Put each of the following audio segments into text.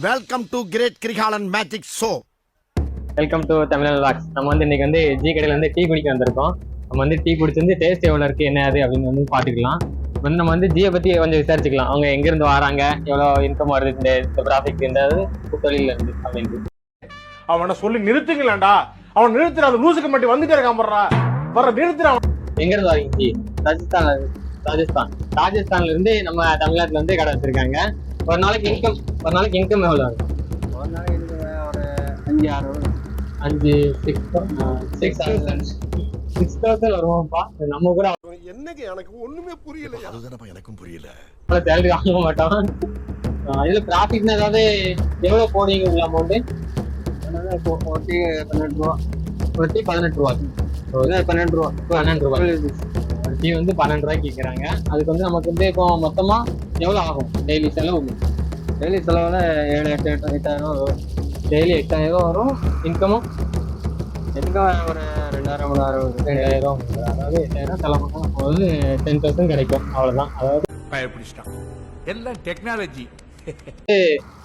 Welcome to great Kirikalan magic show welcome to Tamil lakhs நம்ம வந்து இன்னைக்கு வந்து ஜி கடையில் வந்து டீ குடிக்க வந்திருக்கோம். நம்ம வந்து டீ குடிச்சு வந்து டேஸ்ட் எவ்வளோ இருக்கு என்ன அது அப்படின்னு வந்து பார்த்துக்கலாம். வந்து நம்ம வந்து ஜியை பற்றி கொஞ்சம் விசாரிச்சுக்கலாம். அவங்க எங்கேருந்து வராங்க எவ்வளோ இன்கம் வருது இந்த இந்த ப்ராஃபிட் இந்த தொழில இருந்து அப்படின்ட்டு அவனை சொல்லி நிறுத்துங்களேன்டா. அவன் நிறுத்துற அந்த லூசுக்கு மட்டும் வந்துட்டே இருக்கான் போடுறா வர நிறுத்துற அவன். எங்கேருந்து வரீங்க ஜி ராஜஸ்தான் ராஜஸ்தான். ராஜஸ்தான்ல இருந்து நம்ம தமிழ்நாட்டுல இருந்து கடை வச்சிருக்காங்க. ஒரு நாளைக்கு இன்கம் ஒரு நாளைக்கு இன்கம் எவ்வளோ வரும் ஒரு நாளைக்கு ஒரு அஞ்சு ஆறு அஞ்சு six six thousand six thousand வருவோம்ப்பா நம்ம கூட என்னங்க எனக்கு ஒண்ணுமே புரியல அதுதானப்பா எனக்கும் புரியல. அவ்வளோ சேலரி வாங்க மாட்டோம். இதுல ப்ராஃபிட்னா ஏதாவது எவ்வளவு போடுவீங்க உள்ள அமௌண்ட் ஒட்டி பன்னெண்டு ரூபா. ஒரு டீ பதினெட்டு ரூபா. பன்னெண்டு ரூபா. பன்னெண்டு ரூபாய் டீ வந்து பன்னெண்டு ரூபாய்க்கு விற்கிறாங்க. அதுக்கு வந்து நமக்கு வந்து இப்போ மொத்தமா எவ்வளவு ஆகும்? டெய்லி செலவு? டெய்லி செலவில் ஏழு எட்டு எட்டு எட்டாயிரம் ரூபா வரும். டெய்லி எட்டாயிரம் வரும். இன்கமும் எதுக்கும் ஒரு ரெண்டாயிரம் மூணாயிரம் வரும்? ரெண்டாயிரம் அதாவது எட்டாயிரம் செலவு வந்து டென் தௌசண்ட் கிடைக்கும். அவ்வளவுதான். அதாவது பயப்பிடிச்சிட்டான். எல்லாம் டெக்னாலஜி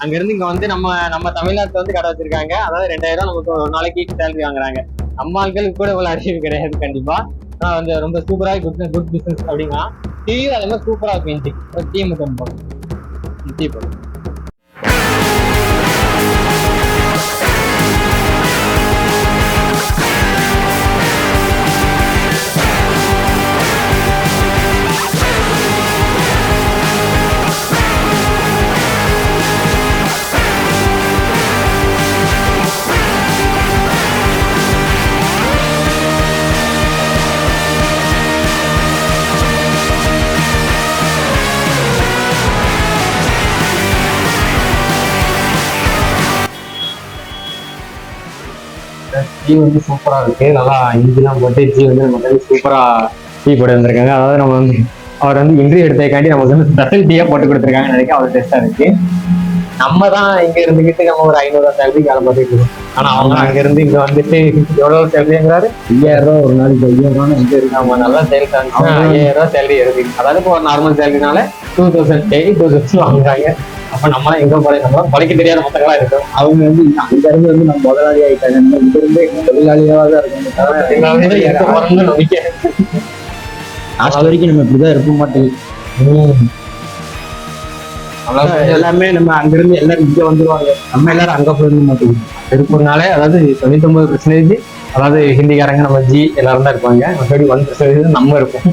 அங்க இருந்து இங்க வந்து நம்ம நம்ம தமிழ்நாட்டுல வந்து கடை வச்சிருக்காங்க. அதாவது ரெண்டாயிரம் நமக்கு ஒரு நாளைக்கு சேலரி வாங்குறாங்க. நம்ம ஆட்களுக்கு கூட இவ்வளவு அறிவு கிடையாது கண்டிப்பா. ஆனா வந்து ரொம்ப சூப்பரா குட் குட் பிசினஸ் அப்படின்னா டீயும் அதே மாதிரி சூப்பரா இருக்கும் இஞ்சி ஒரு டீ மட்டும் போடும் டீ போடும் டீ வந்து சூப்பரா இருக்கு. நல்லா இஞ்சிலாம் போட்டு டீ வந்து நமக்கு வந்து சூப்பரா டீ போட்டு வந்திருக்காங்க. அதாவது நம்ம வந்து அவர் வந்து இன்ட்ரி எடுத்ததுக்காண்டி நமக்கு வந்து ஸ்பெஷல் டீயா போட்டு கொடுத்துருக்காங்கன்னு நினைக்கிறேன். அவர் டெஸ்டா இருக்கு. நம்ம தான் இங்க இருந்துகிட்டு நம்ம ஒரு ஐநூறு சேலரி வேலை பார்த்துட்டு இருக்கோம். ஆனா அவங்க அங்க இருந்து இங்க வந்துட்டு எவ்வளவு சேலரிங்கிறாரு ஐயாயிரம் ரூபா ஒரு நாளைக்கு ஐயாயிரம் ரூபா இங்கே இருக்கு? நம்ம நல்லா சேல்ஸ் ஐயாயிரம் ரூபாய் சேலரி இருக்கு. அதாவது இப்போ ஒரு normal சேலரினால two thousand daily two thousand வாங்குறாங்க அப்ப நம்ம எங்க பழைய நம்ம பழைக்க தெரியாத மக்களா இருக்கும் அவங்க வந்து அங்க இருந்து வந்து நம்ம முதலாளி ஆயிட்டாங்க. இங்க இருந்து தொழிலாளியாக தான் இருக்கணும். தவிர எங்களை வந்து இருக்க போறோம்னு நம்பிக்கை. லாஸ்ட் வரைக்கும் நம்ம இப்படிதான் இருக்க மாட்டோம் எல்லாமே நம்ம அங்கிருந்து எல்லாரும் இங்க வந்துருவாங்க. நம்ம எல்லாரும் அங்க போயிட மாட்டோம் திருப்பூர்னாலே அதாவது தொண்ணூத்தொன்பது பர்சன்டேஜ் அதாவது ஹிந்திக்காரங்க நம்ம ஜி எல்லாரும் தான் இருப்பாங்க. மற்றபடி ஒன் பர்சன்டேஜ் நம்ம இருப்போம்.